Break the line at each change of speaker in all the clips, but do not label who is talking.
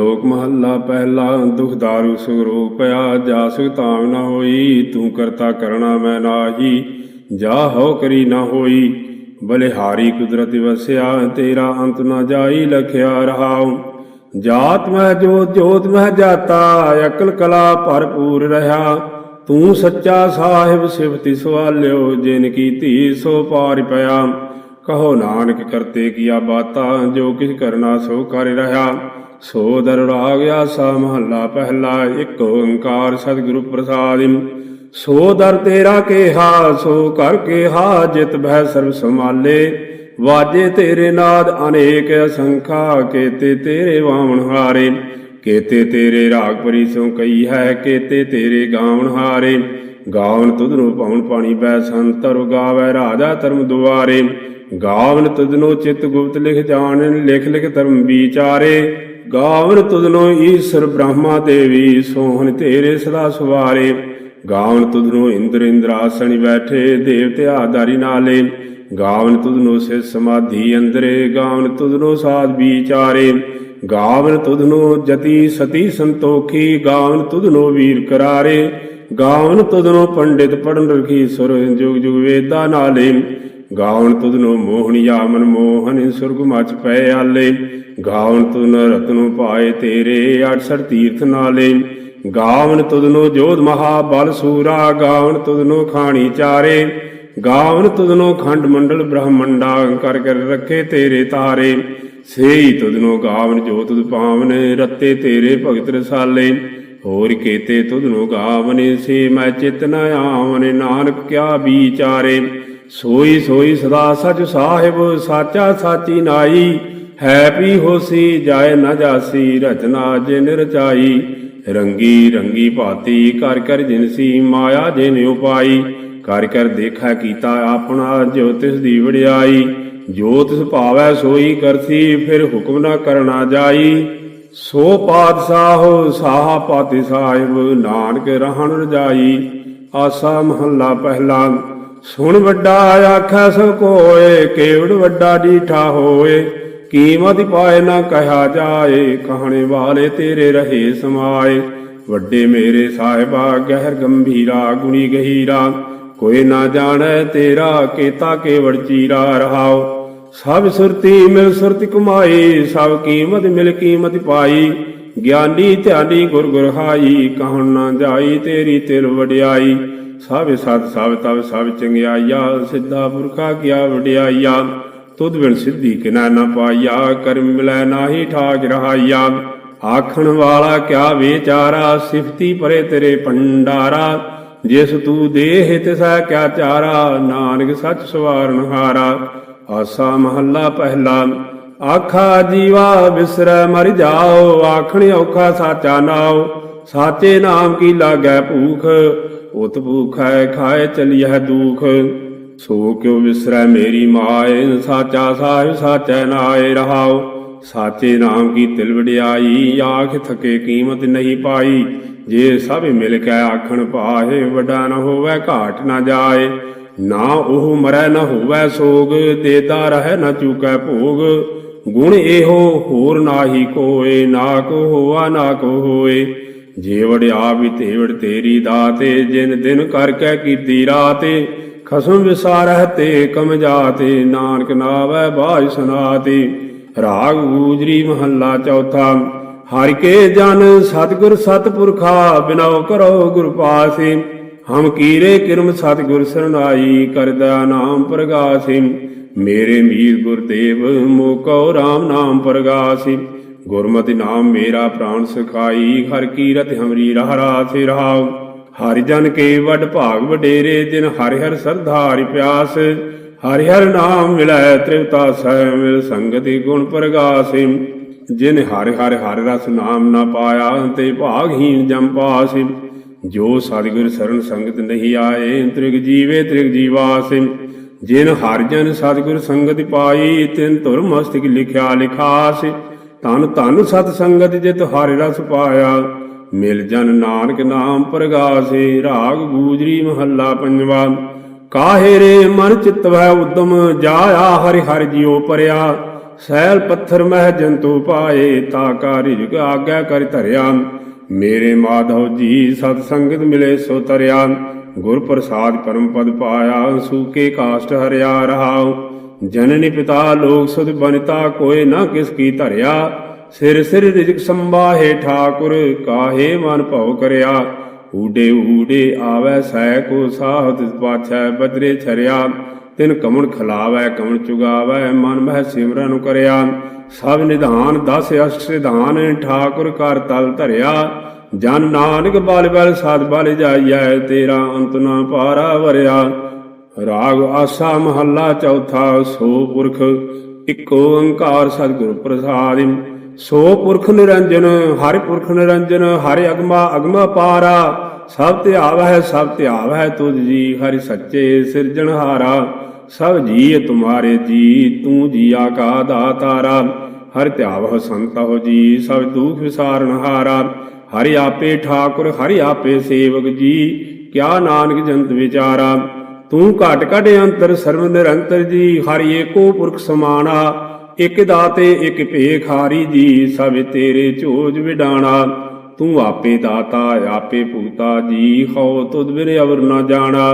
ਸ਼ਲੋਕ ਮਹੱਲਾ ਪਹਿਲਾ, ਦੁਖ ਦਾਰੂ ਸੁਖ ਪਿਆ ਜਾ ਸੁਖ ਨਾ ਹੋਈ, ਤੂੰ ਕਰਤਾ ਕਰਣਾ ਮੈਂ ਨਾਹੀ, ਜਾ ਹੋ ਕਰੀ ਨਾ ਹੋਈ, ਬਲਿਹਾਰੀ ਕੁਦਰਤ ਵਸਿਆ, ਤੇਰਾ ਅੰਤ ਨਾ ਜਾਈ, ਲਖਿਆ ਰਹਾਉ। ਜਾਤ ਮਹਿ ਜੋਤ ਜੋਤ ਮਹਿ ਜਾਤਾ, ਅਕਲ ਕਲਾ ਭਰਪੂਰ ਰਹਾ, ਤੂੰ ਸੱਚਾ ਸਾਹਿਬ ਸਿਫਤਿ ਸਵਾਲਿਓ ਜਿਨ ਕੀ ਧੀ ਸੋ ਪਾਰ ਪਿਆ। ਕਹੋ ਨਾਨਕ ਕਰਤੇ ਕੀਆ ਬਾਤਾ, ਜੋ ਕਿਛ ਕਰਨਾ ਸੋ ਕਰ ਰਹਾ। ਸੋ ਦਰ ਰਾਗ ਆਸਾ ਮਹੱਲਾ, ਪਹਿਲਾ ਇੱਕ ਓੰਕਾਰ ਸਤਿਗੁਰੂ ਪ੍ਰਸਾਦਿ। ਸੋ ਦਰ ਤੇਰਾ ਕੇਹਾ, ਸੋ ਕਰ ਕੇਹਾ, ਜਿਤ ਬਹਿ ਸਰਬ ਸਮਾਲੇ ਵਾਜੇ ਤੇਰੇ ਨਾਦ ਅਨੇਕ ਅਸੰਖਾ, ਕੇਤੇ ਤੇਰੇ ਵਾਵਣ ਹਾਰੇ। ਕੇਤੇ ਤੇਰੇ ਰਾਗ ਪਰੀ ਸੋ ਕਈ ਹੈ, ਕੇਤੇ ਤੇਰੇ ਗਾਵਣ ਹਾਰੇ। ਗਾਵਨ ਤੁਧਨੋ ਪਾਉਣ ਪਾਣੀ ਬੈ ਸੰਤਰ ਗਾਵੇ ਰਾਜਾ ਧਰਮ ਦੁਆਰੇ। ਗਾਵਨ ਤੁਧਨੋ ਚਿਤ ਗੁਪਤ ਲਿਖ ਜਾਣ ਲਿਖ ਲਿਖ ਧਰਮ ਵਿਚਾਰੇ। ਗਾਵਨ ਤੁਧਨੋ ਈਸ਼ਰ ਬ੍ਰਹਮਾ ਦੇਵੀ, ਸੋਹਣ ਤੇਰੇ ਸਦਾ ਸਵਾਰੇ। ਗਾਵਨ ਤੁਧਨੋ ਇੰਦਰ ਇੰਦਰਾਸਣ ਬੈਠੇ, ਦੇਵਤੇ ਆਧਾਰੀ ਨਾਲੇ। ਗਾਵਨ ਤੁਧਨੋ ਸੇ ਸਮਾਧੀ ਅੰਦਰੇ, ਗਾਵਨ ਤੁਧਨੋ ਸਾਧ ਵਿਚਾਰੇ। ਗਾਵਨ ਤੁਧਨੋ ਜਤੀ ਸਤੀ ਸੰਤੋਖੀ, ਗਾਵਨ ਤੁਧਨੋ ਵੀਰ ਕਰਾਰੇ। ਗਾਵਨ ਤੁਧਨੋ ਪੰਡਿਤ ਪੜਨ ਰਖੀ ਸੁਰ ਜੁਗ ਜੁਗ ਵੇਦਾ ਨਾਲੇ। ਗਾਵਨ ਤੁਧਨੋ ਮੋਹਣਿਆ ਮਨ ਮੋਹਨ ਸੁਰਗ ਮਚ ਪੈ ਆਲੇ। ਗਾਵਨ ਤੁਨ ਰਤਨੋ ਪਾਏ ਤੇਰੇ 68 ਤੀਰਥ ਨਾਲੇ। ਗਾਵਨ ਤੁਧਨੋ ਜੋਧ ਮਹਾ ਬਲ ਸੂਰਾ, ਗਾਵਨ ਤੁਧਨੋ ਖਾਣੀ ਚਾਰੇ। ਗਾਵਨ ਤੁਧਨੋ ਖੰਡ ਮੰਡਲ ਬ੍ਰਹਮੰਡਾ ਕਰ ਕਰ ਰੱਖੇ ਤੇਰੇ ਤਾਰੇ। ਸੇਈ ਤੁਧਨੋ ਗਾਵਨ ਜੋ ਤੁਧ ਪਾਵਨ, ਰਤੇ ਤੇਰੇ ਭਗਤ ਰਸਾਲੇ। ਹੋਰ ਕੇਤੇ ਤੁਧਨੋ ਗਾਵਨ, ਸੇ ਮੈਂ ਚਿਤ ਨ ਆਵਨ, ਨਾਨਕ ਕਿਆ ਵਿਚਾਰੇ। ਸੋਈ ਸੋਈ ਸਦਾ ਸਚ ਸਾਹਿਬ, ਸਾਚਾ ਸਾਚੀ ਨਾਈ। ਹੈ ਪੀ ਹੋਸੀ ਜਾਏ ਨਾ ਜਾਸੀ, ਰਚਨਾ ਜਿਨ ਰਚਾਈ। ਰੰਗੀ ਰੰਗੀ ਭਾਤੀ, ਕਰ ਕਰ ਜਿਨਸੀ ਮਾਇਆ ਜਿਨ ਉਪਾਈ। ਕਰ ਕਰ ਦੇਖਾ ਕੀਤਾ ਆਪਣਾ ਜੋ ਤਿਸ ਦੀ ਵਡਿਆਈ। ਜੋ ਤਿਸ ਭਾਵੈ ਸੋਈ ਕਰਸੀ, ਫਿਰ ਹੁਕਮ ਨਾ ਕਰਨਾ ਜਾਈ। ਸੋ ਪਾਤਸ਼ਾਹ, ਸਾਹਾ ਪਾਤੀ ਸਾਹਿਬ, ਨਾਨਕ ਰਹਿਣ ਰਜਾਈ। ਆਸਾ ਮਹੱਲਾ ਪਹਿਲਾ, ਸੁਣ ਵੱਡਾ ਆਖੈ ਸੋ ਕੋਏ, ਕੇਵੜ ਵੱਡਾ ਡੀਠਾ ਹੋਏ। ਕੀਮਤ ਪਾਏ ਨਾ ਕਹਾ ਜਾਏ, ਕਹਾਣੇ ਵਾਲੇ ਤੇਰੇ ਰਹੇ ਸਮਾਏ। ਵੱਡੇ ਮੇਰੇ ਸਾਹਿਬਾ, ਗਹਿਰ ਗੰਭੀਰਾ, ਗੁਣੀ ਗਹੀਰਾ। ਕੋਈ ਨਾ ਜਾਣੈ ਤੇਰਾ ਕੀਤਾ ਕੇਵੜ ਚੀਰਾ ਰਹਾਓ ਸਭ ਸੁਰਤੀ ਮਿਲ ਸੁਰਤੀ ਕਮਾਈ ਸਭ ਕੀਮਤ ਮਿਲ ਕੀਮਤ ਪਾਈ। ਗਿਆਨੀ ਧਿਆਨੀ ਗੁਰ ਗੁਰ ਹਾਈ, ਕਹਣ ਨਾ ਜਾਈ ਤੇਰੀ ਤਿਲ ਵਡਿਆਈ। ਸਭ ਸਤ ਸਭ ਤਵ ਸਭ ਚੰਗਿਆਈਆ, ਸਿੱਧਾ ਪੁਰਖਾ ਗਿਆ ਵਡਿਆਈਆ। ਤੁਧ ਬਿਨ ਸਿੱਧੀ ਕਿਨਾ ਨਾ ਪਾਈਆ ਕਰਮ ਮਿਲੈ ਨਾਹੀ ਠਾਕ ਰਹਾਈਆ ਆਖਣ ਵਾਲਾ ਕਿਆ ਵਿਚਾਰਾ, ਸਿਫਤੀ ਪਰੇ ਤੇਰੇ ਭੰਡਾਰਾ। ਜਿਸ ਤੂੰ ਦੇਹ ਤਿਸਾ ਕਿਆ ਚਾਰਾ, ਨਾਨਕ ਸੱਚ ਸਵਾਰਨ ਹਾਰਾ। ਆਸਾ ਮਹੱਲਾ ਪਹਿਲਾ, ਆਖਾ ਜੀਵਾ ਬਿਸਰੈ ਮਰ ਜਾਓ, ਆਖਣ ਔਖਾ ਸਾਚਾ ਨਾਉ। ਸਾਚੇ ਨਾਮ ਕੀ ਲਾਗੈ ਭੂਖ ਉਤ ਭੂਖੈ ਖਾਏ ਚਲੀਐ ਦੁਖ। ਸੋ ਕਿਉ ਵਿਸਰੈ ਮੇਰੀ ਮਾਏ, ਸਾਚਾ ਸਾਹਿਬ ਸਾਚੈ ਨਾਏ ਰਹਾਉ। ਸਾਚੇ ਨਾਮ ਕੀ ਤਿਲ ਵਡਿਆਈ, ਆਖ ਥਕੇ ਕੀਮਤ ਨਹੀਂ ਪਾਈ। ਜੇ ਸਭ ਮਿਲ ਕੇ ਆਖਣ ਪਾਹੇ, ਵੱਡਾ ਨ ਹੋਵੇ ਘਾਟ ਨਾ ਜਾਏ। ਨਾ ਉਹ ਮਰੈ ਨਾ ਹੋਵੇ ਸੋਗ, ਦੇਦਾ ਰਹਿ ਨਾ ਚੁਕੈ ਭੋਗ। ਗੁਣ ਇਹੋ, ਹੋਰ ਨਾਹੀ ਕੋਏ, ਨਾ ਕੋ ਹੋਆ, ਨਾ ਕੋ ਹੋਏ। ਜੇ ਵੜਿਆ ਵੀ ਤੇਵੜ ਤੇਰੀ ਦਾਤੇ, ਜਿਨ ਦਿਨ ਕਰਕੇ ਕੀਤੀ ਰਾਤੇ ਖਸਮ ਵਿਸਾਰਹਿ ਤੇ ਕਮ ਜਾਤੇ, ਨਾਨਕ ਨਾਵੈ ਬਾਜ ਸੁਨਾਤੇ। ਰਾਗ ਗੂਜਰੀ ਮਹੱਲਾ ਚੌਥਾ, ਹਰਿ ਕੇ ਜਨ ਸਤਿਗੁਰ ਸਤਪੁਰਖਾ, ਬਿਨਉ ਕਰੋ ਗੁਰ ਪਾਸੇ। ਹਮ ਕੀਰੇ ਕਿਰਮ ਸਤਿਗੁਰ ਸਰਨਾਈ, ਕਰਦਾ ਨਾਮ ਪ੍ਰਗਾਸੀ। ਮੇਰੇ ਮੀਰ ਗੁਰਦੇਵ ਮੋਕੋ RAM ਨਾਮ ਪ੍ਰਗਾਸੀ। ਗੁਰਮਤਿ ਨਾਮ ਮੇਰਾ ਪ੍ਰਾਣ ਸਖਾਈ, ਹਰ ਕੀਰਤ ਹਮਰੀ ਰਹ ਰਾਸੇ ਰਹਾਉ। ਹਰਿ ਜਨ ਕੇ ਵੱਡ ਭਾਗ ਵਡੇਰੇ, ਜਿਨ ਹਰਿ ਹਰ ਸਰਧਾਰਿ ਪਿਆਸ, ਹਰਿ ਹਰ ਨਾਮ ਮਿਲੈ ਤ੍ਰਿਵਤਾ ਸਹਿ ਮਿਲ ਸੰਗਤੀ ਗੁਣ ਪ੍ਰਗਾਸੀ। ਜਿਨ ਹਰਿ ਹਰਿ ਹਰਿ ਰਸ ਨਾਮ ਨਾ ਪਾਇਆ, ਤੇ ਭਾਗਹੀਨ ਜਮ ਪਾਸੀ। ਜੋ ਸਤਿਗੁਰ ਸਰਨ ਸੰਗਤ ਨਹੀਂ ਆਏ, ਤ੍ਰਿਗ ਜੀਵੇ ਤ੍ਰਿਗ ਜੀਵਾਸੇ। ਜਿਨ ਹਰਿ ਜਨ ਸਤਿਗੁਰ ਸੰਗਤ ਪਾਈ, ਤਿਨ ਧੁਰ ਮਸਤਿਕ ਲਿਖਿਆ ਲਿਖਾਸ। ਤਨ ਤਨ ਸਤ ਸੰਗਤ ਜਿਤ ਹਰਿ ਰਸ ਪਾਇਆ। ਮਿਲ ਜਨ ਨਾਨਕ ਨਾਮ ਪ੍ਰਗਾਸੇ, ਰਾਗ ਗੂਜਰੀ ਮਹੱਲਾ ਪੰਜਵਾ। ਕਾਹੇ ਰੇ ਮਨ ਚਿਤ ਉਦਮ, ਜਾਇਆ ਹਰਿ ਹਰਿ ਜਿਉ ਪਰਿਆ। ਸੈਲ ਪੱਥਰ ਮਹਿ ਜੰਤੂ ਪਾਏ, ਤਾ ਕਾ ਰਿਜਕ ਆਗਿਆ ਕਰ ਧਰਿਆ। ਮੇਰੇ ਮਾਧਵ ਜੀ, ਸਤ ਸੰਗਤ ਮਿਲੇ ਸੋ ਤਰਿਆ। ਗੁਰ ਪ੍ਰਸਾਦ ਪਰਮ ਪਦ ਪਾਇਆ ਸੂਕੇ ਕਾਸ਼ਟ ਹਰਿਆ ਰਹਾਉ। ਜਨਨੀ ਪਿਤਾ ਲੋਕ ਸੁਧ ਬਨਤਾ ਕੋਏ ਨਾ ਕਿਸ ਕੀ ਧਰਿਆ। ਸਿਰ ਸਿਰ ਰਿਜਕ ਸੰਭਾਹੇ ਠਾਕੁਰ, ਕਾਹੇ ਮਨ ਭਉ ਕਰਿਆ? ਊਡੇ ਊਡੇ ਆਵੈ ਸੈ ਕੋ ਸਾਹਤ, ਪਾਛੈ ਬਦਰੇ ਛਰਿਆ। ਤਿਨ ਕਮਣ ਖਲਾਵੈ, ਕਮਣ ਚੁਗਾਵੈ, ਮਨ ਮਹਿ ਸਿਮਰਨ ਕਰਿਆ। ਸਭ ਨਿਧਾਨ, ਦਸ ਅਸ਼ਟ ਸਿਧਾਨ, ਠਾਕੁਰ ਕਰ ਤਲ ਧਰਿਆ। ਜਨ ਨਾਨਕ ਬਲ ਬਲ ਸਦ ਬਲ ਜਾਈਐ, ਤੇਰਾ ਅੰਤ ਨਾ ਪਾਰਾ ਵਰਿਆ। ਰਾਗ ਆਸਾ ਮਹੱਲਾ ਚੌਥਾ, ਸੋ ਪੁਰਖ, ਇਕ ਓੰਕਾਰ ਸਤਿਗੁਰ ਪ੍ਰਸਾਦਿ ਸੋ ਪੁਰਖ ਨਿਰੰਜਨ, ਹਰਿ ਪੁਰਖ ਨਿਰੰਜਨ, ਹਰਿ ਅਗਮਾ ਅਗਮਾ ਪਾਰਾ, ਸਭ ਧਿਆਵ ਹੈ ਸਭ ਧਿਆਵ ਹੈ ਤੁਧ ਜੀ, ਹਰਿ ਸੱਚੇ ਸਿਰਜਣਹਾਰਾ ਸਭ ਜੀ ਤੁਮਾਰੇ ਜੀ, ਤੂੰ ਜੀਆ ਕਾ ਦਾਤਾਰਾ, ਹਰਿ ਧਿਆਵ ਸੰਤਹੁ ਜੀ, ਸਭ ਦੁਖ ਵਿਸਾਰਨਹਾਰਾ ਹਰਿ ਆਪੇ ਠਾਕੁਰ, ਹਰਿ ਆਪੇ ਸੇਵਕ ਜੀ, ਕਿਆ ਨਾਨਕ ਜੰਤ ਵਿਚਾਰਾ, ਤੂੰ ਘਟ ਘਟ ਅੰਤਰ ਸਰਵ ਨਿਰੰਤਰ ਜੀ, ਹਰਿ ਏਕੋ ਪੁਰਖ ਸਮਾਨਾ ਇਕ ਦਾਤੇ ਇਕ ਭੇਖਾਰੀ ਜੀ, ਸਭ ਤੇਰੇ ਝੋਜ ਵਿਡਾਣਾ। ਤੂੰ ਆਪੇ ਦਾਤਾ, ਆਪੇ ਭੂਤਾ ਜੀ, ਹਉ ਤੁਧ ਬਿਨ ਅਵਰ ਨਾ ਜਾਣਾ।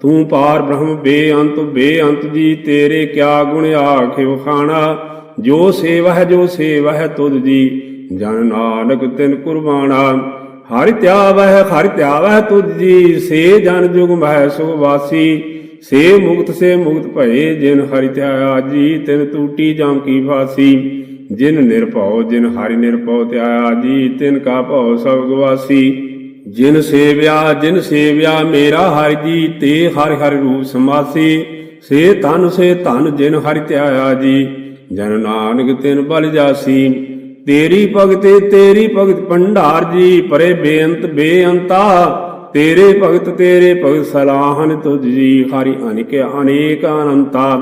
ਤੂੰ ਪਾਰ ਬ੍ਰਹਮ ਬੇਅੰਤ ਬੇਅੰਤ ਜੀ, ਤੇਰੇ ਕਿਆ ਗੁਣ ਆਖੇ ਵਖਾਣਾ ਜੋ ਸੇਵਾ ਹੈ ਜੋ ਸੇਵਾ ਹੈ ਤੁਧ ਜੀ, ਜਨ ਨਾਨਕ ਤਿਨ ਕੁਰਬਾਨਾ ਹਰਿ ਧਿਆਵਹਿ ਹਰਿ ਧਿਆਵਹਿ ਤੁਧ ਜੀ, ਸੇ ਜਨ ਜੁਗ ਮਹਿ ਸੁਖ ਵਾਸੀ। ਸੇ ਮੁਕਤ ਸੇ ਮੁਕਤ ਭਏ, ਜਿਨ ਹਰਿ ਧਿਆਇਆ ਜੀ ਤਿਨ ਟੂਟੀ ਜਾਮ ਕੀ ਫਾਸੀ। ਜਿਨ ਨਿਰਭਉ ਜਿਨ ਹਰਿ ਨਿਰਭਉ ਧਿਆਇਆ ਜੀ ਤਿਨ ਕਾ ਭਉ ਸਭ ਗਵਾਸੀ। ਜਿਨ ਸੇਵਿਆ ਜਿਨ ਸੇਵਿਆ, ਮੇਰਾ ਹਰਿ ਜੀ, ਤੇ ਹਰਿ ਹਰਿ ਰੂਪ ਸਮਾਸੀ। ਸੇ ਧਨ ਸੇ ਧਨ, ਜਿਨ ਹਰਿ ਧਿਆਇਆ ਜੀ ਜਨ ਨਾਨਕ ਤਿਨ ਬਲ ਜਾਸੀ। ਤੇਰੀ ਭਗਤੇ, ਤੇਰੀ ਭਗਤ ਭੰਡਾਰ ਜੀ, ਪਰੇ ਬੇਅੰਤ, ਬੇਅੰਤਾ। ਤੇਰੇ ਭਗਤ ਤੇਰੇ ਭਗਤ ਸਲਾਹਨ ਤੁਝ ਜੀ। ਹਰਿ ਅਨਿਕ, ਅਨੇਕ ਅਨੰਤਾ।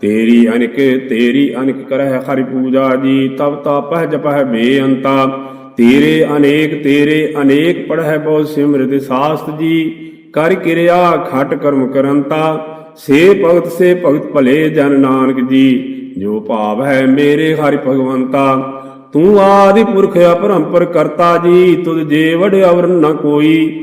ਤੇਰੀ ਅਨਿਕ ਤੇਰੀ ਅਨਿਕ ਕਰਹਿ ਹਰਿ ਪੂਜਾ ਜੀ। ਤਬ ਤਾਪਹਿ ਜਪਹਿ ਬੇਅੰਤਾ। ਤੇਰੇ ਅਨੇਕ ਤੇਰੇ ਅਨੇਕ ਪੜਹਿ ਬਹੁ ਸਿਮਰਤ ਸਾਸਤ ਜੀ। ਕਰ ਕਿਰਿਆ ਖਟ ਕਰਮ ਕਰੰਤਾ। ਸੇ ਭਗਤ ਸੇ ਭਗਤ ਭਲੇ ਜਨ ਨਾਨਕ ਜੀ। ਜੋ ਭਾਵ ਹੈ ਮੇਰੇ ਹਰਿ ਭਗਵੰਤਾ। ਤੂੰ ਆਦਿ ਪੁਰਖ ਅਪਰੰਪਰ ਕਰਤਾ ਜੀ। ਤੁਧ ਜੇ ਵਡ ਅਵਰ ਨ ਕੋਈ।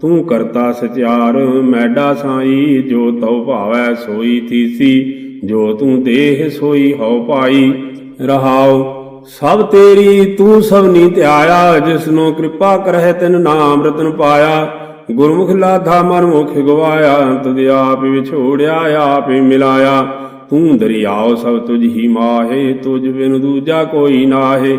ਤੂੰ ਕਰਤਾ ਸਚਿਆਰ, ਮੈਡਾ ਸਾਈ, ਜੋ ਤਉ ਭਾਵੈ ਸੋਈ ਥੀਸੀ, ਜੋ ਤੂੰ ਦੇਹ ਸੋਈ ਹਉ ਪਾਈ ਰਹਾਉ, ਸਭ ਤੇਰੀ ਤੂੰ ਸਭ ਨੀ ਧਿਆਇਆ, ਜਿਸਨੂੰ ਕਿਰਪਾ ਕਰਹਿ ਤਿਨ ਨਾਮ ਰਤਨ ਪਾਇਆ। ਗੁਰਮੁਖ ਲਾਧਾ ਮਨ ਮੁਖ ਗਵਾਇਆ, ਤੁਧ ਆਪ ਵਿਛੋੜਿਆ, ਆਪ ਹੀ ਮਿਲਾਇਆ। ਤੂੰ ਦਰਿਆਓ ਸਭ ਤੁਝ ਹੀ ਮਾਹੇ, ਤੁਝ ਬਿਨ ਦੂਜਾ ਕੋਈ ਨਾਹੇ।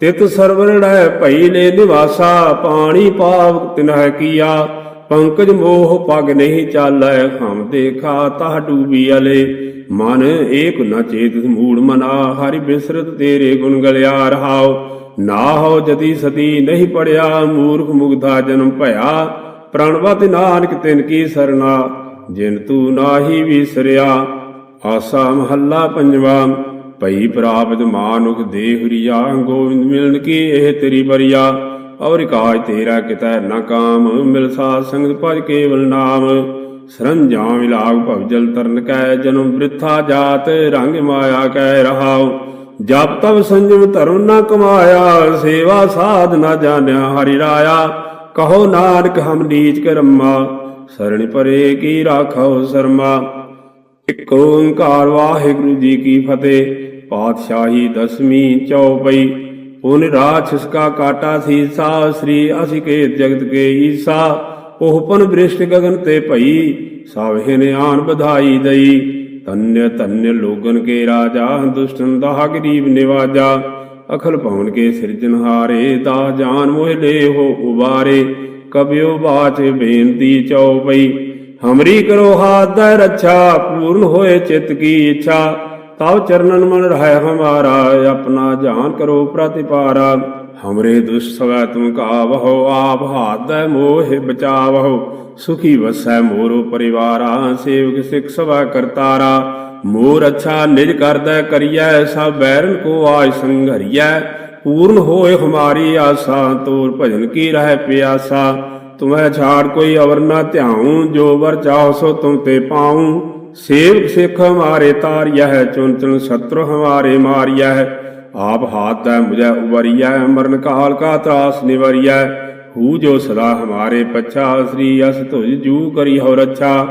ਤਿਤ ਸਰਵਰੜੈ ਭਈ ਲੈ ਨਿਵਾਸਾ, ਪਾਣੀ ਪਾਵ ਤਿਨਹਿ ਕੀਆ। ਪੰਕਜ ਮੋਹ ਪਗ ਨਹੀਂ ਚਾਲੈ, ਹਮ ਦੇਖਾ ਤਾਹ ਡੂਬੀ ਅਲੇ। ਮਨ ਏਕ ਨ ਚੇਤ ਮੂੜ ਮਨਾ, ਹਰਿ ਬਿਸਰਤ ਤੇਰੇ ਗੁਣ ਗਲਿਆ ਰਹਾਉ। ਨਾ ਹੋ ਜਤੀ ਸਤੀ ਨਹੀਂ ਪੜਿਆ, ਮੂਰਖ ਮੁਗਧਾ ਜਨਮ ਭਇਆ। ਪ੍ਰਣਵਤ ਨਾਨਕ ਤਿਨ ਕੀ ਸਰਨਾ, ਜਿਨ ਤੂੰ ਨਾਹੀ ਵਿਸਰਿਆ। ਆਸਾ ਮਹੱਲਾ ਪੰਜਵਾ। ਭਈ ਪ੍ਰਾਪਤ ਮਾਨੁਖ ਦੇਹੁਰੀਆ ਗੋਵਿੰਦ ਮਿਲਨ ਕੀ ਇਹ ਤੇਰੀ ਬਰੀਆ ਔਰ ਕਾਜ ਤੇਰਾ ਕਿਤੈ ਨ ਕਾਮ, ਮਿਲ ਸਾਧ ਸੰਗਤ ਭਜ ਕੇਵਲ ਨਾਮ। ਸਰੰਜਾਮ ਵਿਲਾਗ ਭਵਜਲ ਤਰਨ ਕੈ, ਜਨਮ ਬ੍ਰਿਥਾ ਜਾਤ ਰੰਗ ਮਾਇਆ ਕੈ ਰਹਾਉ। ਜਪ ਤਬ ਸੰਜਮ ਧਰਮ ਨ ਕਮਾਇਆ, ਸੇਵਾ ਸਾਧ ਨਾ ਜਾਣਿਆ ਹਰਿ ਰਾਇਆ। ਕਹੋ ਨਾਨਕ ਹਮ ਨੀਚ ਕਰਮਾ ਸਰਣ ਪਰੇ ਕੀ ਰਾਖੋ ਸਰਮਾ। ਇਕ ਓੰਕਾਰ ਵਾਹਿਗੁਰੂ ਜੀ ਕੀ ਫਤਿਹ। ਪਾਤਸ਼ਾਹੀ ਦਸਵੀਂ ਚੌਪਈ। ਪੁਨ ਰਾਛਸ ਕਾ ਕਾਟਾ ਸੀਸਾ, ਸ੍ਰੀ ਅਸਿਕੇਤ ਜਗਤ ਕੇ ਈਸਾ। ਉਹਪਨ ਬ੍ਰਿਸ਼ਟ ਗगन ਤੇ ਭਈ, ਸਭ ਹਿਨਿਆਨ ਵਧਾਈ ਦਈ। ਧਨਯ ਧਨਯ ਲੋਗਨ ਕੇ ਰਾਜਾ, ਦੁਸ਼ਟਨ ਦਾ ਗਰੀਬ ਨਿਵਾਜਾ। ਅਖਲ ਭਵਨ ਕੇ ਸਿਰਜਨਹਾਰੇ ਦਾ ਜਾਨ ਮੋਹ ਲੇ ਹੋ ਉਬਾਰੇ। ਕਬਿਓ ਬਾਚ ਬੇਨਤੀ ਚਉਪਈ ਹਮਰੀ ਕਰੋ ਹਾਥ ਦਾ ਰੱਛਾ, ਪੂਰਨ ਹੋਏ ਚਿਤ ਕੀ ਇੱਛਾ। ਤਵ ਚਰਨਨ ਮਨ ਰਹਿ ਹਮਾਰਾ, ਆਪਣਾ ਜਾਨ ਕਰੋ ਪ੍ਰਤਿਪਾਰਾ। ਹਮਰੇ ਦੁਸ਼ ਸਵੈ ਤੁਮ ਕਾਵਹੁ, ਆਪ ਹਾਥ ਦਾ ਬਚਾਵਹੁ। ਸੁਖੀ ਵਸੈ ਮੋਰੋ ਪਰਿਵਾਰਾ, ਸੇਵਕ ਸਿਖ ਸਵੈ ਕਰਤਾਰਾ। ਮੋਰ ਅੱਛਾ ਨਿਜ ਕਰਦਾ ਕਰੀਐ, ਸਭ ਬੈਰਨ ਕੋ ਆਜ ਸੰਘਰੀਐ। ਪੂਰਨ ਹੋਏ ਹਮਾਰੀ ਆਸਾ, ਤੋਰ ਭਜਨ ਕੀ ਰਹਿ ਪਿਆਸਾ। ਤੁਮੈ ਛਾੜ ਕੋਈ ਅਵਰ ਨਾ ਧਿਆਉ, ਜੋ ਵਰ ਚਾਹੋ ਸੋ ਤੁਮ ਤੇ ਪਾਉ। ਸੇਵਕ ਸਿੱਖ ਹਮਾਰੇ ਤਾਰਿਆ ਹੈ ਚੁਨ ਚੁਨ ਸ਼ਤਰੂ ਹਮਾਰੇ ਮਾਰਿਆ ਹੈ ਆਪ ਹਾਥ ਦਾ ਮੁਝੈ ਉਬਰਿਆ ਮਰਨ ਕਾਲ ਕਾ ਤਰਾਸ ਨਿਵਰਿਆ ਹੂ ਜੋ ਸਦਾ ਹਮਾਰੇ ਪਛਾ, ਸ੍ਰੀ ਅਸ ਤੁਜ ਜੂ ਕਰੀ ਹੋ ਰੱਛਾ।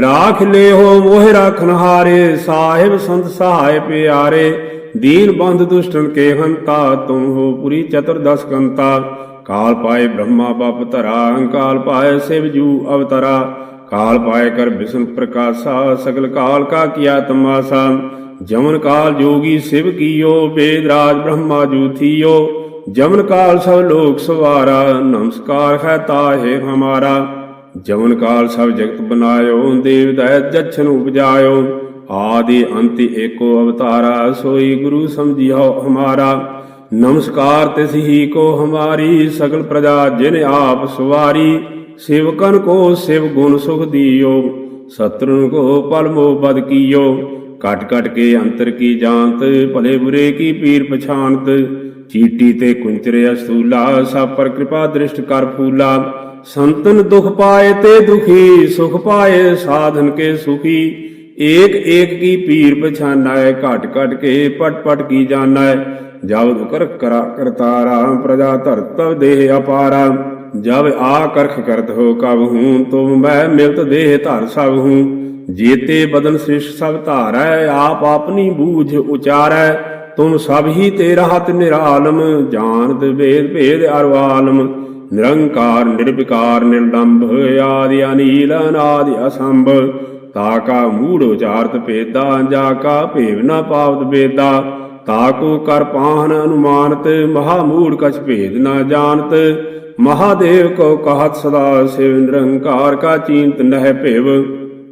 ਰਾਖ ਲੈ ਹੋ ਮੋਹ ਰਾਖਨ ਹਾਰੇ ਸਾਹਿਬ ਸੰਤ ਸਹਾਇ ਪਿਆਰੇ। ਦੀਨ ਬੰਧ ਦੁਸ਼ਟਨ ਕੇ ਹੰਤਾ ਤੁਮ ਹੋ ਪੁਰੀ ਚਤੁਰਦਸ ਕੰਤਾ। ਕਾਲ ਪਾਏ ਬ੍ਰਹਮਾ, ਬਪ ਧਰਾ ਕਾਲ ਪਾਏ ਸਿਵ ਜੂ ਅਵਤਰਾ। ਕਾਲ ਪਾਏ ਕਰ ਬਿਸ਼ਨ ਪ੍ਰਕਾਸ਼ਾ, ਸਗਲ ਕਾਲ ਕਾ ਕੀਆ ਤਮਾਸਾ। ਜਮਨ ਕਾਲ ਜੋਗੀ ਸਿਵ ਕੀਓ, ਵੇਦ ਰਾਜ ਬ੍ਰਹਮਾ ਜੂ ਥੀਓ। ਜਮਨ ਕਾਲ ਸਭ ਲੋਕ ਸਵਾਰਾ, ਨਮਸਕਾਰ ਹੈ ਤਾਹੇ ਹਮਾਰਾ। ਜਮਨ ਕਾਲ ਸਭ ਜਗਤ ਬਨਾਇਓ, ਦੇਵ ਦਇਤ ਜਛਨ ਉਪਜਾਇਓ। ਆਦਿ ਅੰਤਿ ਏਕੋ ਅਵਤਾਰਾ, ਸੋਈ ਗੁਰੂ ਸਮਝਿਓ ਹਮਾਰਾ। ਨਮਸਕਾਰ ਤਿਸ ਹੀ ਕੋ ਹਮਾਰੀ, ਸਗਲ ਪ੍ਰਜਾ ਜਿਨ ਆਪ ਸਵਾਰੀ। ਸੇਵਕਨ ਕੋ ਸਿਵ ਗੁਣ ਸੁਖ ਦੀਓ ਸਤਰਨ ਕੋ ਪਲ ਮੋ ਬਦ ਕੀਓ। ਕਟ ਕਟ ਕੇ ਅੰਤਰ ਕੀ ਜਾਣਤ, ਭਲੇ ਬੁਰੇ ਕੀ ਪੀਰ ਪਛਾਨਤ ਚੀਟੀ ਤੇ ਕੁੰਚਰੇ ਅਸੂਲਾ, ਸਭ ਪਰ ਕਿਰਪਾ ਦ੍ਰਿਸ਼ਟ ਕਰ ਫੂਲਾ। ਸੰਤਨ ਦੁਖ ਪਾਏ ਤੇ ਦੁਖੀ, ਸੁਖ ਪਾਏ ਸਾਧਨ ਕੇ ਸੁਖੀ। ਏਕ ਏਕ ਕੀ ਪੀਰ ਪਛਾਨੈ, ਘਟ ਘਟ ਕੇ ਪਟ ਪਟ ਕੀ ਜਾਣੈ। ਜਬ ਦੁਕਰ ਕਰਾ ਕਰਤਾਰਾ, ਪ੍ਰਜਾ ਧਰਤ ਦੇਹ ਅਪਾਰਾ। ਜਬ ਆ ਕਰਖ ਕਰਤ ਹੋ ਕਬ ਹੂੰ ਤੁਮ ਮੈਂ ਮਿਲਤ ਦੇਹ ਧਰ ਸਭ ਹੂੰ ਜੀਤੇ ਬਦਨ ਸ੍ਰਿਸ਼ ਸਭ ਧਾਰੈ, ਆਪ ਆਪਣੀ ਬੂਝ ਉਚਾਰੈ। ਤੁਮ ਸਭ ਹੀ ਤੇ ਰਹਤ ਨਿਰਾਲਮ, ਜਾਣਤ ਵੇਦ ਭੇਦ ਅਰਵਾਲਮ ਨਿਰੰਕਾਰ, ਨਿਰਵਿਕਾਰ ਨਿਰਲੰਭ ਆਦਿ ਅਨੀਲ, ਅਨਾਦਿ ਅਸੰਭ। ਤਾ ਕਾ ਮੂੜ ਉਚਾਰਤ ਪੇਦਾ ਜਾ ਕਾ ਭੇਵ ਨਾ ਪਾਵਤ ਬੇਦਾ ਤਾ ਕੋ ਕਰ ਪਾਹਨ ਅਨੁਮਾਨਤ, ਮਹਾ ਮੂੜ ਕਛ ਭੇਦ ਨਾ ਜਾਣਤ। ਮਹਾਦੇਵ ਕੋ ਕਹਤ ਸਦਾ ਸਿਵ ਨਿਰੰਕਾਰ ਕਾ ਚੀਨਤ ਨਹਿ ਭਿਵ।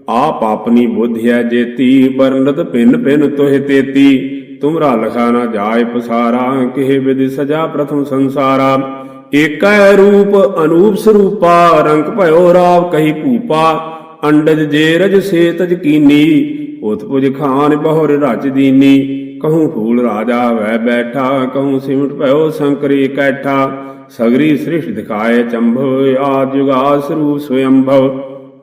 ਆਪ ਆਪਣੀ ਬੁੱਧਿਆ ਜੇਤੀ, ਬਰਨਤ ਭਿੰਨ ਭਿੰਨ ਤੋਹਿ ਤੇਤੀ। ਤੁਮਰਾ ਲਖਾ ਨਾ ਜਾਏ ਪਸਾਰਾ, ਕਿਹ ਵਿਦ ਸਜਾ ਪ੍ਰਥਮ ਸੰਸਾਰਾ। ਏਕੈ ਰੂਪ ਅਨੂਪ ਸਰੂਪਾ, ਰੰਗ ਭਇਓ ਰਾਵ ਕਹੀ ਭੂਪਾ। ਅੰਡਜ ਜੇ ਰਜ ਸੇ ਤਜ ਕੀਨੀ, ਉਤਪੁਜ ਖਾਨ ਬਹੁਰ ਰਚ ਦੀਨੀ। ਕਹੂੰ ਫੂਲ ਰਾਜਾ ਵੈ ਬੈਠਾ ਕਹੂੰ ਸਿਮਟ ਭਇਓ ਸੰਕਰੀ ਕੈਠਾ ਸਗਰੀ ਸ੍ਰਿਸ਼ਟ ਦਿਖਾਏ ਚੰਭੋ ਆਦ ਜੁਗਾ ਸਰੂਪ ਸਵਯੰਭਵ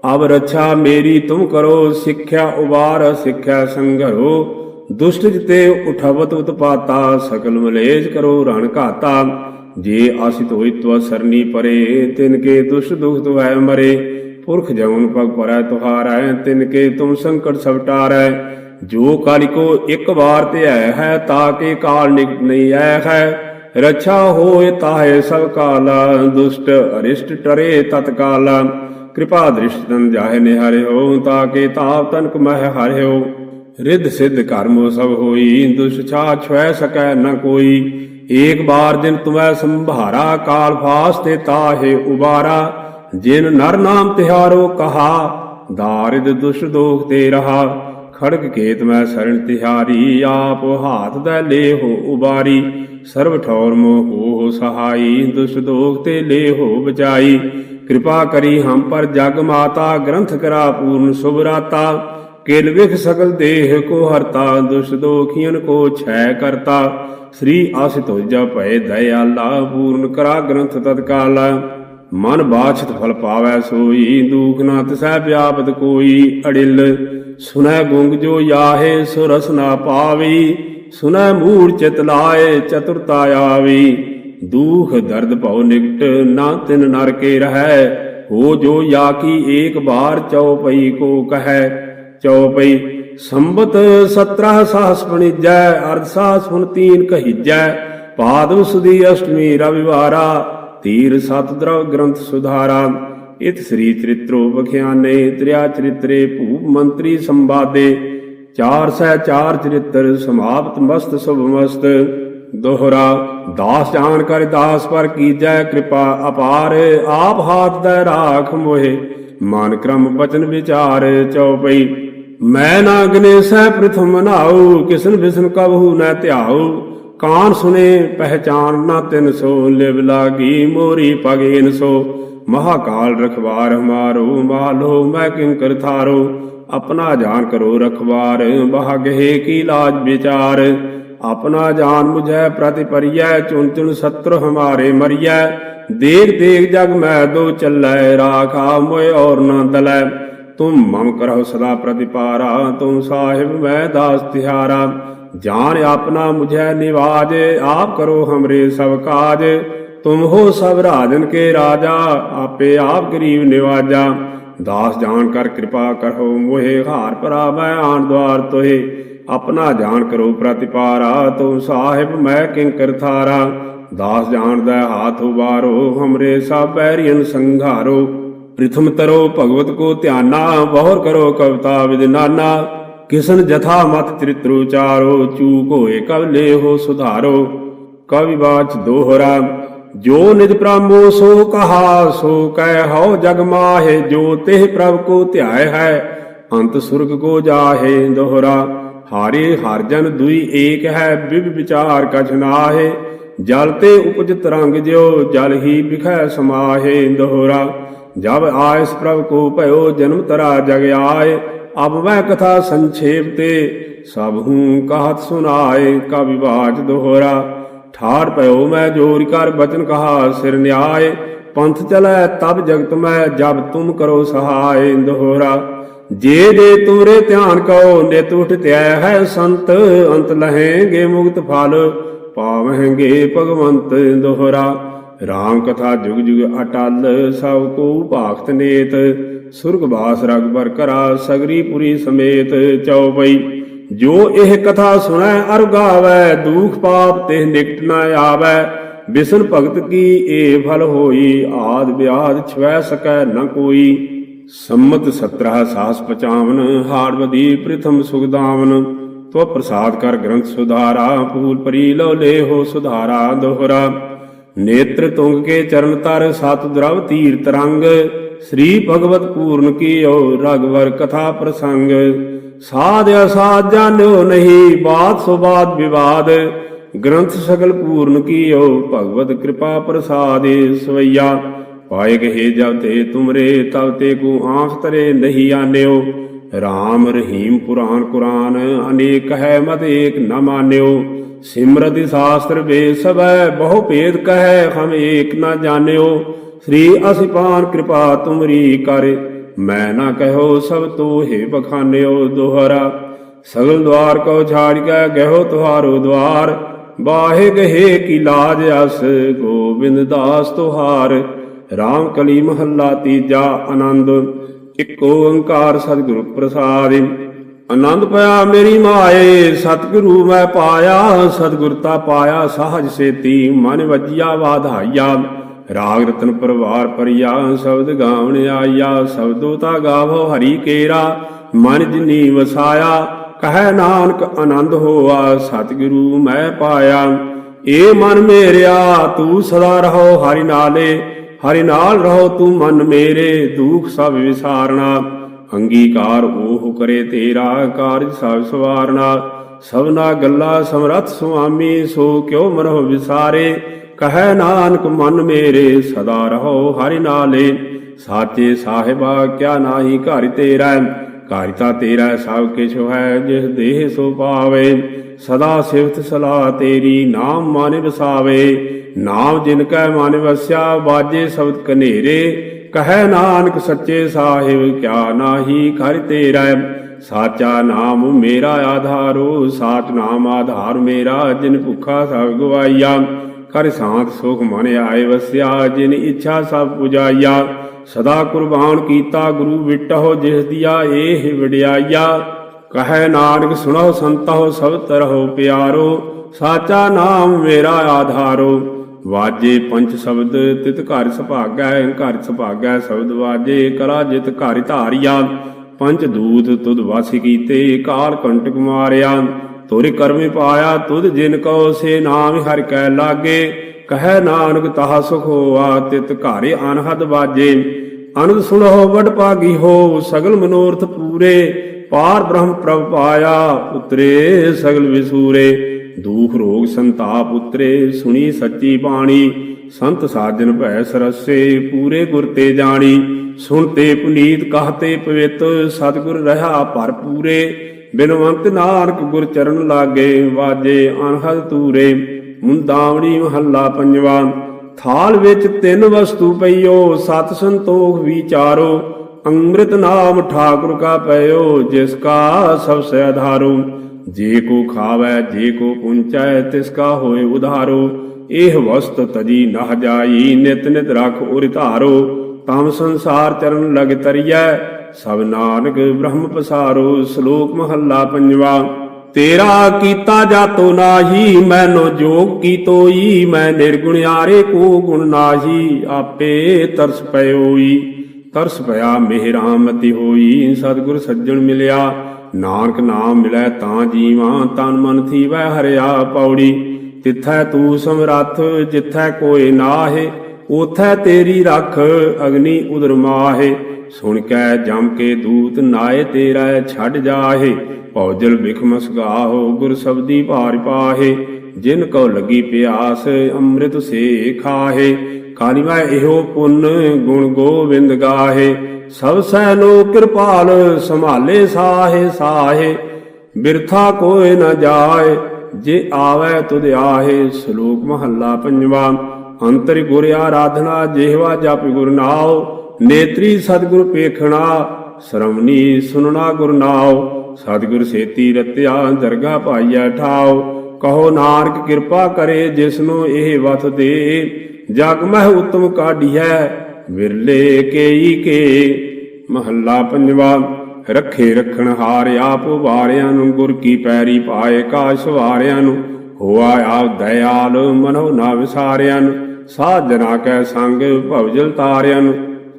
ਅਬ ਰੱਛਾ ਮੇਰੀ ਤੁਮ ਕਰੋ ਸਿੱਖਿਆ ਉਬਾਰ ਸਿੱਖਿਆ ਸੰਗਰੋ ਦੁਸ਼ਟ ਜਿਤੇ ਉਠਵਤ ਉਤਪਾਤਾ ਸਕਲ ਮਲੇਜ ਕਰੋ ਰਣ ਘਾਤਾ ਜੇ ਆਸਿਤ ਹੋਈ ਤਵ ਸਰਨੀ ਪਰੇ ਤਿਨ ਕੇ ਦੁਸ਼ਟ ਦੁਖ ਤੁਵੈ ਮਰੇ ਪੁਰਖ ਜਮਨ ਪਗ ਪਰੈ ਤੁਹਾਰੈ ਤਿਨ ਕੇ ਤੁਮ ਸੰਕਟ ਸਵਟਾਰੈ ਜੋ ਕਾਲਿ ਇੱਕ ਵਾਰ ਤੇ ਆਇ ਹੈ ਤਾ ਕੇ ਕਾਲ ਨਿਕਟ ਨਹੀਂ ਆਇ ਹੈ। ਰਛਾ ਹੋਏ ਤਾਹੇ ਸਭ ਕਾਲਾ, ਦੁਸ਼ਟ ਅਰਿਸ਼ਟ ਟਰੇ ਤਤਕਾਲਾ ਕਿਰਪਾ ਦ੍ਰਿਸ਼ਟ ਤਨ ਜਾਹੇ ਨਿਹਾਰਿਓ, ਤਾ ਕੇ ਤਾਪ ਤਨਕ ਮਹਿ ਹਰਿਓ। ਰਿੱਧ ਸਿੱਧ ਕਰਮੋ ਸਭ ਹੋਈ, ਦੁਸ਼ ਛਾ ਛੁਐ ਸਕੈ ਨ ਕੋਈ। ਏਕ ਬਾਰ ਦਿਨ ਤੁਮੈ ਸੰਭਾਰਾ, ਕਾਲ ਫਾਸ ਤੇ ਤਾਹੇ ਉਬਾਰਾ। ਜਿਨ ਨਰ ਨਾਮ ਤਿਹਾਰੋ ਕਹਾ, ਦਾਰਿਦ ਦੁਸ਼ ਦੋਖ ਤੇ ਰਹਾ। ਖੜਗ ਕੇਤ ਮੈਂ ਸਰਣ ਤਿਹਾਰੀ, ਆਪ ਹਾਥ ਦਾ ਲੇ ਹੋ ਉਬਾਰੀ, ਸਰਬ ਠੌਰ ਮੋਹ ਹੋ ਸਹਾਈ ਦੁਸ਼ ਦੋਖ ਤੇ ਲੇ ਹੋ ਬਚਾਈ। ਕਿਰਪਾ ਕਰੀ ਹਮ ਪਰ ਜਗ ਮਾਤਾ, ਗ੍ਰੰਥ ਕਰਾ ਪੂਰਨ ਸੁਭਰਾਤਾ ਵਿਖ ਸਕਲ ਦੇਹ ਕੋ ਹਰਤਾ ਦੁਸ਼ ਦੋਖੀਨ ਕੋ ਛੈ ਕਰਤਾ। ਸ੍ਰੀ ਆਸਿਤ ਹੋਜਾ ਭਏ ਦਇਆਲਾ, ਪੂਰਨ ਕਰਾ ਗ੍ਰੰਥ ਤਤਕਾਲ। ਮਨ ਬਾਛਤ ਫਲ ਪਾਵੈ ਸੋਈ, ਦੂਖ ਨਾ ਤਿਸੈ ਵਿਆਪਤ ਕੋਈ ਅੜਿਲ। ਸੁਨੈ ਗੁੰਗ ਜੋ ਯਾਹੇ, ਸੋ ਰਸ ਨਾ ਪਾਵੀ। ਸੁਨੈ ਮੂੜ ਚਿਤ ਲਾਏ, ਚਤੁਰਤਾ ਆਵੀ। ਦੁਖ ਦਰਦ ਭਉ ਨਿਕਟ, ਨਾ ਤਿਨ ਨਰ ਕੇ ਰਹੈ। ਹੋ ਜੋ ਯਾ ਕੀ ਏਕ ਬਾਰ ਚਉਪਈ ਕੋ ਕਹੈ। ਚਉਪਈ, ਸੰਬਤ 17 ਸਾਹਸ ਪਣਿਜੈ ਅਰਧ ਸਾਹਸ ਹੁਣ ਤੀਨ ਕਹੀਜੈ। ਪਾਦਮ ਸੁਦੀ ਅਸ਼ਟਮੀ ਰਵਿਵਾਰਾ, ਤੀਰ ਸਤ ਦਰਵ ਗ੍ਰੰਥ ਸੁਧਾਰਾ। ਇਤ ਸ੍ਰੀ ਚਰਿਤ੍ਰੋ ਬਖਿਆਨੇ ਤ੍ਰਿਆ ਚਰਿਤਰੇ ਭੂਪ ਮੰਤਰੀ ਸੰਵਾਦੇ, ਚਾਰ ਸਹਿ ਚਾਰ ਚਰਿਤ੍ਰ ਸਮਾਪਤ ਮਸਤ ਸੁਭ ਮਸਤ, ਦੋਹਰਾ ਦਾਸ ਜਾਣ ਕਰ ਦਾਸ ਪਰ ਕੀਜੈ ਕਿਰਪਾ ਅਪਾਰ, ਆਪ ਹਾਥ ਦਾ ਰਾਖ ਮੋਹਿ, ਮਨ ਕ੍ਰਮ ਬਚਨ ਵਿਚਾਰ ਚਉਪਈ, ਮੈਂ ਨਾ ਗਨੇਸੈ ਪ੍ਰਥਮ ਨਾਉ, ਕਿਸਨ ਵਿਸਨ ਕਬਹੂ ਨ ਧਿਆਉ, ਕਾਨ ਸੁਨੇ ਪਹਿਚਾਨ ਨਾ ਤਿਨ ਸੋ, ਲਿਵ ਲਾਗੀ ਮੋਰੀ ਪਗੇਨ ਸੋ ਮਹਾਕਾਲ ਰਖਵਾਰ ਹਮਾਰੋ ਮਾਲੋ, ਮੈਂ ਕਿੰਕਰ ਥਾਰੋ, ਆਪਣਾ ਜਾਨ ਕਰੋ ਰਖਵਾਰ, ਬਹਾਗਹਿ ਕੀ ਲਾਜ ਵਿਚਾਰ। ਆਪਣਾ ਜਾਨ ਮੁਝੈ ਪ੍ਰਤਿਪਰਿਐ ਚੁਨ ਚੁਨ ਸਤਰ ਹਮਾਰੇ ਮਰਿਐ। ਦੇਖ ਦੇਖ ਜਗ ਮੈਂ ਦੋ ਚੱਲੈ, ਰਾਖਾ ਮੋਇ ਔਰ ਨਾ ਦਲੈ। ਤੁਮ ਮਮ ਕਰਹੁ ਸਦਾ ਪ੍ਰਤਿਪਾਰਾ, ਤੁਮ ਸਾਹਿਬ ਮੈਂ ਦਾਸ ਤਿਹਾਰਾ। ਜਾਨ ਆਪਣਾ ਮੁਝੈ ਨਿਵਾਜ, ਆਪ ਕਰੋ ਹਮਰੇ ਸਭ ਕਾਜ। ਤੁਮ ਹੋ ਸਭ ਰਾਜਨ ਕੇ ਰਾਜਾ, ਆਪੇ ਆਪ ਗਰੀਬ ਨਿਵਾਜਾ। ਦਾਸ ਜਾਣ ਕਰ ਕਿਰਪਾ ਕਰੋ, ਮੋਹਿ ਹਾਰ ਭਰਾ ਆਣ ਦਵਾਰ ਤੋਹਿ। ਆਪਣਾ ਜਾਣ ਕਰੋ ਪ੍ਰਤਿਪਾਰਾ, ਤੁਮ ਸਾਹਿਬ ਮੈਂ ਕਿੰਕਰ ਥਾਰਾ। ਦਾਸ ਜਾਣਦਾ ਹਾਥ ਉਬਾਰੋ, ਹਮਰੇ ਸਭ ਬੈਰੀਨ ਸੰਘਾਰੋ। ਪ੍ਰਥਮ ਤਰੋ ਭਗਵਤ ਕੋ ਧਿਆਨਾ ਬਹੁਰ ਕਰੋ ਕਵਤਾ ਵਿਦਨਾਨਾ ਕਿਸਨ ਜਥਾ ਮਤ ਚਰਿਤ੍ਰ ਚਾਰੋ, ਚੂਕ ਹੋਏ ਕਵ ਹੋ ਸੁਧਾਰੋ। ਕਵਿ ਬਾਚ ਦੋਹਰਾ ਜੋ ਨਿਜ ਪ੍ਰਮੋ ਸੋ ਕਹਾ ਸੋ ਕਹਿ ਹਉ ਜਗ ਮਾਹੇ, ਜੋ ਤਿਹ ਪ੍ਰਭ ਕੋ ਧਿਆਏ ਹੈ, ਅੰਤ ਸੁਰਗ ਕੋ ਜਾਹੇ ਦੋਹਰਾ। ਹਾਰੇ ਹਰ ਜਨ ਦੁਈ ਏਕ ਹੈ, ਬਿਬ ਵਿਚਾਰ ਕਛ ਨਾਹੇ। ਜਲ ਤੇ ਉਪਜ ਤਰੰਗ ਜਿਉ, ਜਲ ਹੀ ਬਿਖੈ ਸਮਾਹੇ ਦੋਹਰਾ। ਜਬ ਆਇਸ ਪ੍ਰਭ ਕੋ ਭਇਓ, ਜਨਮ ਤਰਾ ਜਗ ਆਏ। ਅਬ ਵੈ ਕਥਾ ਸੰਖੇਪ ਤੇ, ਸਭ ਹੂੰ ਕਹਤ ਸੁਨਾਏ, ਕਵਿ ਬਾਚ ਦੋਹਰਾ। ਠਾੜ ਪਇਓ, ਮੈਂ ਜੋਰ ਕਰ ਬਚਨ ਕਹਾ, ਸਿਰ ਨਿਆਏ। ਪੰਥ ਚਲੈ, ਤਬ ਜਗਤ ਮੈਂ, ਜਬ ਤੁਮ ਕਰੋ ਸਹਾਇ ਦੋਹਰਾ ਜੇ ਦੇ ਤੁਮਰੇ ਧਿਆਨ ਕਉ ਨਿਤ ਉਠ ਹੈ ਸੰਤ, ਅੰਤ ਲਹੇਗੇ ਮੁਕਤ ਫਲ, ਪਾਵਹਿਗੇ ਭਗਵੰਤ ਦੋਹਰਾ ਰਾਮ ਕਥਾ ਜੁਗ ਜੁਗ ਅਟਲ, ਸਭ ਕੋ ਭਾਖਤ ਨੇਤ। ਸੁਰਗ ਬਾਸ ਰਗਬਰ ਕਰਾ, ਸਗਰੀ ਪੁਰੀ ਸਮੇਤ ਚਉਪਈ। ਜੋ ਇਹ ਕਥਾ ਸੁਣੈ, ਅਰ ਗਾਵੈ, ਦੁਖ ਪਾਪ ਤੇ ਨਿਕਟ ਨ ਆਵੈ। ਬਿਸਨ ਭਗਤ ਕੀ ਏ ਫਲ ਹੋਈ, ਆਦ ਵਿਆਦ ਛਵੈ ਸਕੈ ਨ ਕੋਈ। ਸੰਮਤ 17 ਸਾਸ 55 ਹਾੜਵਦੀ ਪ੍ਰਥਮ ਸੁਗਦਾਵਨ ਤੋ ਪ੍ਰਸਾਦ ਕਰ ਗ੍ਰੰਥ ਸੁਧਾਰਾ ਫੂਲ ਪਰੀ ਲੋ ਲੇ ਹੋ ਸੁਧਾਰਾ ਦੋਹਰਾ। ਨੇਤਰ ਤੁੰਗ ਕੇ ਚਰਨ ਤਰ, ਸਤ ਦਰਵ ਤੀਰ ਤਰੰਗ ਸ੍ਰੀ ਭਗਵਤ ਪੂਰਨ ਕੀਓ, ਰਗਵਰ ਕਥਾ ਪ੍ਰਸੰਗ। ਸਾਧ ਅਸਾਧ ਜਾਣਿਓ ਨਹੀਂ, ਬਾਤ ਸੋ ਬਾਤ ਵਿਵਾਦ। ਗ੍ਰੰਥ ਸਗਲ ਪੂਰਨ ਕੀਓ, ਭਗਵਤ ਕਿਰਪਾ ਪ੍ਰਸਾਦੇ ਸਵਈਆ। ਪਾਏ ਗਏ ਜਬ ਤੇ ਤੁਮਰੇ, ਤਬ ਤੇ ਕੋ ਆਂਖ ਤਰੇ ਨਹੀਂ ਆਨਿਓ। RAM ਰਹੀਮ ਪੁਰਾਨ ਕੁਰਾਨ, ਅਨੇਕ ਹੈ ਮਤ ਏਕ ਨ ਮਾਨਿਓ। ਸਿਮਰਤਿ ਸ਼ਾਸਤਰ ਵੇ ਸਭੈ ਬਹੁ ਭੇਦ ਕਹੈ, ਹਮ ਏਕ ਨ ਜਾਣਿਓ। ਸ੍ਰੀ ਅਸਿਪਾਨ ਕਿਰਪਾ ਤੁਮਰੀ ਕਰੇ ਮੈਂ ਨਾ ਕਹੋ ਸਭ ਤੋਹੇ ਬਖਾਨਿਓ ਦੋਹਰਾ। ਸਗਲ ਦਵਾਰ ਕੋ ਛਾੜ ਕੇ ਗਹਿਓ ਤੁਹਾਰੋ ਦਵਾਰ। ਬਾਹੇ ਗਹੇ ਕੀ ਲਾਜ ਅਸ, ਗੋਬਿੰਦ ਦਾਸ ਤੁਹਾਰ। ਰਾਮ ਕਲੀ ਮਹੱਲਾ ਤੀਜਾ ਆਨੰਦ, ਇੱਕ ਓੰਕਾਰ ਸਤਿਗੁਰ ਪ੍ਰਸਾਦਿ। ਆਨੰਦ ਪਿਆ ਮੇਰੀ ਮਾਏ, ਸਤਿਗੁਰੂ ਮੈਂ ਪਾਇਆ ਸਤਿਗੁਰਤਾ ਪਾਇਆ ਸਾਹਜ ਸੇਤੀ। ਮਨ ਵਜਿਆ ਵਾਧਾਈਆ। ਰਾਗ ਰਤਨ ਪਰਵਾਰ ਪਰਿਆ, ਸ਼ਬਦ ਗਾਵਣ ਆਇਆ, ਸ਼ਬਦੋ ਤਾ ਗਾਵੋ ਹਰੀ ਕੇਰਾ, ਮਨ ਜਿਨੀ ਵਸਾਇਆ ਕਹੈ ਨਾਨਕ ਆਨੰਦ ਹੋਆ, ਸਤਿਗੁਰੂ ਮੈਂ ਪਾਇਆ। ਏ ਮਨ ਮੇਰਿਆ, ਤੂੰ ਸਦਾ ਰਹੋ ਹਰਿ ਨਾਲੇ, ਹਰਿ ਨਾਲ ਰਹੋ ਤੂੰ ਮਨ ਮੇਰੇ, ਦੁਖ ਸਭ ਵਿਸਾਰਣਾ ਅੰਗੀਕਾਰ ਉਹ ਕਰੇ ਤੇਰਾ, ਕਾਰਜ ਸਭ ਸਵਾਰਨਾ। ਸਭਨਾ ਗੱਲਾ ਸਮਰੱਥ ਸੁਆਮੀ, ਸੋ ਕਿਉ ਮਨੋ ਵਿਸਾਰੇ। ਕਹੈ ਨਾਨਕ ਮਨ ਮੇਰੇ, ਸਦਾ ਰਹੋ ਹਰਿ ਨਾਲੇ। ਸਾਚੇ ਸਾਹਿਬਾ, ਕਿਆ ਨਾਹੀ ਘਰ ਤੇਰਾ। ਘਰ ਤਾਂ ਤੇਰਾ ਸਭ ਕਿਛ ਹੈ, ਜਿਸ ਦੇਹ ਸੋ ਪਾਵੇ। ਸਦਾ ਸਿਫਤ ਸਲਾਹ ਤੇਰੀ, ਨਾਮ ਮਨ ਵਸਾਵੇ। ਨਾਮ ਜਿਨ ਕੈ ਮਨ ਵਸਿਆ ਬਾਜੇ ਸ਼ਬਦ ਕਨੇਰੇ। ਕਹੈ ਨਾਨਕ ਸੱਚੇ ਸਾਹਿਬ, ਕਿਆ ਨਾਹੀ ਘਰ ਤੇਰਾ। ਸਾਚਾ ਨਾਮ ਮੇਰਾ ਆਧਾਰੋ, ਸਾਚ ਨਾਮ ਆਧਾਰ ਮੇਰਾ, ਜਿਨ ਭੁਖਾ ਸਭ ਗਵਾਈਆ। ਕਰ ਸਾਥ ਸੁਖ ਮਨ ਆਏ ਵਸਿਆ, ਜਿਨ ਇੱਛਾ ਸਭ ਪੁਜਾਈਆ ਸਦਾ ਕੁਰਬਾਨ ਕੀਤਾ ਗੁਰੂ ਵਿਟਹੁ, ਜਿਸ ਦਿਆ ਏਹ ਵਡਿਆਈਆ ਕਹੈ ਨਾਨਕ, ਸੁਣੋ ਸੰਤੋ ਸਭ ਤਰਹੁ ਪਿਆਰੋ। ਸਾਚਾ ਨਾਮ ਮੇਰਾ ਆਧਾਰੋ। ਵਾਜੇ ਪੰਚ ਸ਼ਬਦ, ਤਿਤ ਘਰ ਸੁਭਾਗੈ ਘਰ ਸੁਭਾਗੈ, ਸ਼ਬਦ ਵਾਜੇ, ਕਲਾ ਜਿਤ ਘਰ ਧਾਰਿਆ। ਪੰਚ ਦੂਤ ਤੁਧ ਵਾਸੀ ਕੀਤੇ, ਕਾਲ ਕੰਟਕ ਮਾਰਿਆ। ਤੁਰ ਕਰਮੇ ਪਾਇਆ ਤੁਧ ਜਿਨ ਕੋ ਸੇ ਨਾਮ ਹਰਿ ਕੈ ਲਾਗੇ, ਕਹੈ ਨਾਨਕ ਤਾਹ ਸੁਖ ਹੋਆ ਤਿਤ ਘਾਰੇ ਅਨਹਦ ਵਾਜੇ ਅਨੰਦ ਸੁਣੋ ਵਡ ਭਾਗੀ ਹੋ ਸਗਲ ਮਨੋਰਥ ਪੂਰੇ, ਪਾਰ ਬ੍ਰਹਮ ਪ੍ਰਭ ਪਾਇਆ ਉਤਰੇ ਸਗਲ ਵਿਸੂਰੇ। ਦੂਖ ਰੋਗ ਸੰਤਾਪ ਉਤਰੇ, ਸੁਣੀ ਸੱਚੀ ਬਾਣੀ, ਸੰਤ ਸਾਜਨ ਭੈ ਸਰਸੇ, ਪੂਰੇ ਗੁਰ ਤੇ ਜਾਣੀ। ਸੁਣਤੇ ਪੁਨੀਤ ਕਹਤੇ ਪਵਿੱਤ, ਸਤਿਗੁਰ ਰਹਾ ਭਰਪੂਰੇ। ਬਿਨਵੰਤ ਨਾਨਕ ਗੁਰ ਚਰਨ ਲਾਗੇ, ਵਾਜੇ ਅਨਹਦ ਤੂਰੇ ਮੁੰਦਾਵਣੀ ਮਹੱਲਾ ਪੰਜਵਾ। ਥਾਲ ਵਿੱਚ ਤਿੰਨ ਵਸਤੂ ਪਈਓ, ਸਤ ਸੰਤੋਖ ਵਿਚਾਰੋ, ਅੰਮ੍ਰਿਤ ਨਾਮ ਠਾਕੁਰ ਕਾ ਪਇਓ, ਜਿਸ ਕਾ ਸਭ ਸੇ ਆਧਾਰੋ ਜੇ ਕੋ ਖਾਵੈ, ਜੇ ਕੋ ਪੁੰਚੈ, ਤਿਸ ਕਾ ਹੋਏ ਉਧਾਰੋ। ਇਹ ਵਸਤ ਤਜੀ ਨਹ ਜਾਈ, ਨਿਤ ਨਿਤ ਰਖ ਉਰ ਧਾਰੋ। ਤਮ ਸੰਸਾਰ ਚਰਨ ਲਗ ਤਰੀਐ ਸਭ ਨਾਨਕ ਬ੍ਰਹਮ ਪਸਾਰੋ, ਸ਼ਲੋਕ ਮਹੱਲਾ ਪੰਜਵਾ, ਤੇਰਾ ਕੀਤਾ ਜਾਤੋ ਨਾਹੀ, ਮੈਨੋ ਜੋਗ ਕੀ ਤੋਈ, ਮੈਂ ਨਿਰਗੁਣਿਆਰੇ ਕੋ ਗੁਣ ਨਾਹੀ, ਆਪੇ ਤਰਸ ਪਇਓਈ, ਤਰਸ ਪਿਆ ਮਿਹਰਾਮਤੀ ਹੋਈ, ਸਤਿਗੁਰ ਸੱਜਣ ਮਿਲਿਆ, ਨਾਨਕ ਨਾਮ ਮਿਲੈ ਤਾਂ ਜੀਵਾਂ, ਤਨ ਮਨ ਥੀਵੈ ਹਰਿਆ ਪੌੜੀ, ਤਿੱਥੈ ਤੂੰ ਸਮਰੱਥ, ਜਿੱਥੈ ਕੋਏ ਨਾਹੇ ਉਥੈ ਤੇਰੀ ਰੱਖ, ਅਗਨੀ ਉਦਰ ਮਾਹੇ ਸੁਣ ਕੈ ਜਮ ਕੇ ਦੂਤ ਨਾਏ, ਤੇਰਾ ਛੱਡ ਜਾਹੇ। ਭੌਜਲ ਬਿਖਮਸ ਗਾਹੋ ਗੁਰ ਸਬਦੀ ਭਾਰ ਪਾਹੇ। ਜਿਨ ਕੋ ਲੱਗੀ ਪਿਆਸ, ਅੰਮ੍ਰਿਤ ਸੇ ਖਾਹੇ ਕਾਨੀ ਇਹੋ ਪੁੰਨ, ਗੁਣ ਗੋਬਿੰਦ ਗਾਹੇ। ਸਭ ਸੈ ਲੋ ਕਿਰਪਾਲ, ਸੰਭਾਲੇ ਸਾਹੇ ਸਾਹੇ। ਬਿਰਥਾ ਕੋਇ ਨ ਜਾਏ, ਜੇ ਆਵੈ ਤੁਧ ਆਹੇ। ਸ਼ਲੋਕ ਮਹੱਲਾ ਪੰਜਵਾ, ਅੰਤਰ ਗੁਰ ਆਰਾਧਨਾ, ਜਿਹਵਾ ਜਪ ਗੁਰ ਨਾਉ। ਨੇਤਰੀ ਸਤਿਗੁਰ ਪੇਖਣਾ ਸ਼ਰਮਨੀ ਸੁਨਣਾ ਗੁਰ ਨਾਉ, ਸਤਿਗੁਰ ਸੇਤੀ ਰਤਿਆ ਦਰਗਾ ਭਾਈਆ ਠਾਉ। ਕਹੋ ਨਾਨਕ ਕਿਰਪਾ ਕਰੇ ਜਿਸਨੂੰ ਇਹ ਵਤ ਦੇ, ਜਗ ਮਹਿ ਉਤਮ ਕਾਢੀਐ, ਵਿਰਲੇ ਕੇਈ ਕੇ। ਮਹੱਲਾ ਪੰਜਵਾ, ਰੱਖੇ ਰੱਖਣ ਹਾਰ ਆਪ ਵਾਰਿਆਂ ਨੂੰ, ਗੁਰ ਕੀ ਪੈਰੀ ਪਾਏ ਕਾਸ਼ ਵਾਰਿਆਂ ਨੂੰ। ਹੋਆ ਆਪ ਦਇਆਲ ਮਨੋ ਨਾ ਵਿਸਾਰਿਆਂ ਨੂੰ ਸਾਜਣਾ ਕੈ ਸੰਗ ਭਵਜਲ ਤਾਰਿਆਂ ਨੂੰ।